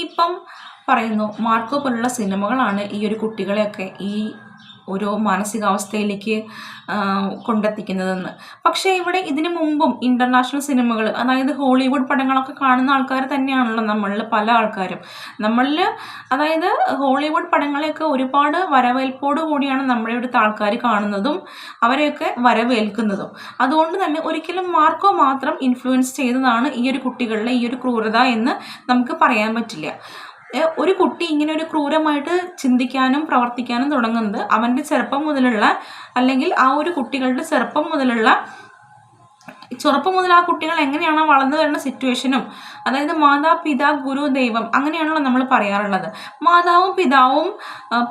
ഇപ്പം പറയുന്നു മാർക്കോ പോലുള്ള സിനിമകളാണ് ഈ ഒരു കുട്ടികളെയൊക്കെ ഈ ഒരു മാനസികാവസ്ഥയിലേക്ക് കൊണ്ടെത്തിക്കുന്നതെന്ന്. പക്ഷേ ഇവിടെ ഇതിനു മുമ്പും ഇന്റർനാഷണൽ സിനിമകൾ അതായത് ഹോളിവുഡ് പടങ്ങളൊക്കെ കാണുന്ന ആൾക്കാർ തന്നെയാണല്ലോ നമ്മളിൽ പല ആൾക്കാരും. നമ്മളിൽ അതായത് ഹോളിവുഡ് പടങ്ങളെയൊക്കെ ഒരുപാട് വരവേൽപ്പോടു കൂടിയാണ് നമ്മുടെ ഇവിടുത്തെ ആൾക്കാർ കാണുന്നതും അവരെയൊക്കെ വരവേൽക്കുന്നതും. അതുകൊണ്ട് തന്നെ ഒരിക്കലും മാർക്കോ മാത്രം ഇൻഫ്ലുവൻസ് ചെയ്തതാണ് ഈ ഒരു കുട്ടികളിലെ ഈ ഒരു ക്രൂരത എന്ന് നമുക്ക് പറയാൻ പറ്റില്ല. ഒരു കുട്ടി ഇങ്ങനെ ഒരു ക്രൂരമായിട്ട് ചിന്തിക്കാനും പ്രവർത്തിക്കാനും തുടങ്ങുന്നത് അവന്റെ ചെറുപ്പം മുതലുള്ള അല്ലെങ്കിൽ ആ ഒരു കുട്ടികളുടെ ചെറുപ്പം മുതലുള്ള ചെറുപ്പം മുതൽ ആ കുട്ടികൾ എങ്ങനെയാണ് വളർന്നു വരുന്ന സിറ്റുവേഷനും അതായത് മാതാപിതാ ഗുരു ദൈവം അങ്ങനെയാണല്ലോ നമ്മൾ പറയാറുള്ളത്. മാതാവും പിതാവും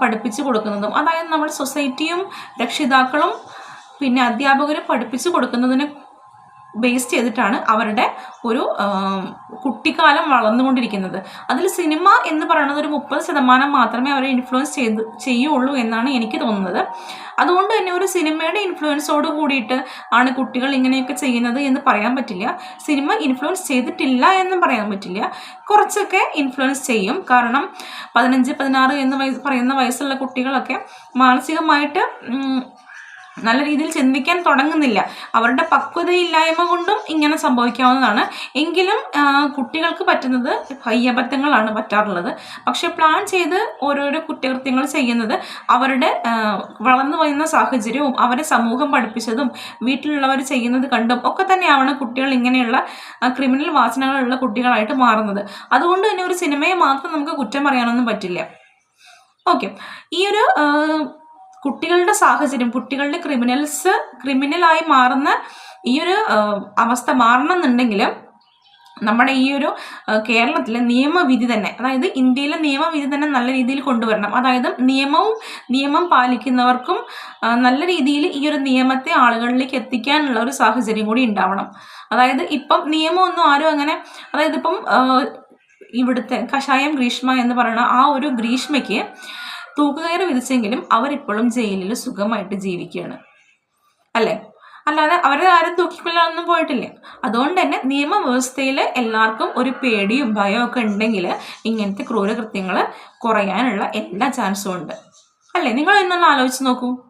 പഠിപ്പിച്ചു കൊടുക്കുന്നതും അതായത് നമ്മൾ സൊസൈറ്റിയും രക്ഷിതാക്കളും പിന്നെ അധ്യാപകരും പഠിപ്പിച്ചു കൊടുക്കുന്നതിനെ ബേസ് ചെയ്തിട്ടാണ് അവരുടെ ഒരു കുട്ടിക്കാലം വളർന്നുകൊണ്ടിരിക്കുന്നത്. അതിൽ സിനിമ എന്ന് പറയുന്നത് ഒരു മുപ്പത് ശതമാനം മാത്രമേ അവരെ ഇൻഫ്ലുവൻസ് ചെയ്ത് ചെയ്യുള്ളൂ എന്നാണ് എനിക്ക് തോന്നുന്നത്. അതുകൊണ്ട് തന്നെ ഒരു സിനിമയുടെ ഇൻഫ്ലുവൻസോട് കൂടിയിട്ട് ആണ് കുട്ടികൾ ഇങ്ങനെയൊക്കെ ചെയ്യുന്നത് എന്ന് പറയാൻ പറ്റില്ല. സിനിമ ഇൻഫ്ലുവൻസ് ചെയ്തിട്ടില്ല എന്നും പറയാൻ പറ്റില്ല. കുറച്ചൊക്കെ ഇൻഫ്ലുവൻസ് ചെയ്യും. കാരണം പതിനഞ്ച് പതിനാറ് എന്ന് വയസ്സ് പറയുന്ന വയസ്സുള്ള കുട്ടികളൊക്കെ മാനസികമായിട്ട് നല്ല രീതിയിൽ ചിന്തിക്കാൻ തുടങ്ങുന്നില്ല. അവരുടെ പക്വതയില്ലായ്മ കൊണ്ടും ഇങ്ങനെ സംഭവിക്കാവുന്നതാണ്. എങ്കിലും കുട്ടികൾക്ക് പറ്റുന്നത് കയ്യബദ്ധങ്ങളാണ് പറ്റാറുള്ളത്. പക്ഷെ പ്ലാൻ ചെയ്ത് ഓരോരോ കുറ്റകൃത്യങ്ങൾ ചെയ്യുന്നത് അവരുടെ വളർന്നു വരുന്ന സാഹചര്യവും അവരെ സമൂഹം പഠിപ്പിച്ചതും വീട്ടിലുള്ളവർ ചെയ്യുന്നത് കണ്ടും ഒക്കെ തന്നെയാണ് കുട്ടികൾ ഇങ്ങനെയുള്ള ക്രിമിനൽ വാസനകളുള്ള കുട്ടികളായിട്ട് മാറുന്നത്. അതുകൊണ്ട് തന്നെ ഒരു സിനിമയെ മാത്രം നമുക്ക് കുറ്റം പറയാനൊന്നും പറ്റില്ല. ഓക്കെ ഈ ഒരു കുട്ടികളുടെ സാഹചര്യം കുട്ടികളുടെ ക്രിമിനൽസ് ക്രിമിനലായി മാറുന്ന ഈ ഒരു അവസ്ഥ മാറണമെന്നുണ്ടെങ്കിൽ നമ്മുടെ ഈ ഒരു കേരളത്തിലെ നിയമവിധി തന്നെ അതായത് ഇന്ത്യയിലെ നിയമവിധി തന്നെ നല്ല രീതിയിൽ കൊണ്ടുവരണം. അതായത് നിയമവും നിയമം പാലിക്കുന്നവർക്കും നല്ല രീതിയിൽ ഈ ഒരു നിയമത്തെ ആളുകളിലേക്ക് എത്തിക്കാനുള്ള ഒരു സാഹചര്യം കൂടി ഉണ്ടാവണം. അതായത് ഇപ്പം നിയമമൊന്നും ആരും അങ്ങനെ അതായത് ഇപ്പം ഇവിടുത്തെ കഷായം ഗ്രീഷ്മ എന്ന് പറയുന്ന ആ ഒരു ഗ്രീഷ്മയ്ക്ക് തൂക്കുകയറ് വിധിച്ചെങ്കിലും അവരിപ്പോഴും ജയിലിൽ സുഖമായിട്ട് ജീവിക്കുകയാണ്. അല്ലേ? അല്ലാതെ അവരെ ആരും തൂക്കിക്കൊല്ലാനൊന്നും പോയിട്ടില്ല. അതുകൊണ്ട് തന്നെ നിയമവ്യവസ്ഥയിൽ എല്ലാവർക്കും ഒരു പേടിയും ഭയവും ഒക്കെ ഉണ്ടെങ്കിൽ ഇങ്ങനത്തെ ക്രൂരകൃത്യങ്ങൾ കുറയാനുള്ള എല്ലാ ചാൻസും ഉണ്ട്. അല്ലേ? നിങ്ങൾ എന്നൊന്ന് ആലോചിച്ച് നോക്കൂ.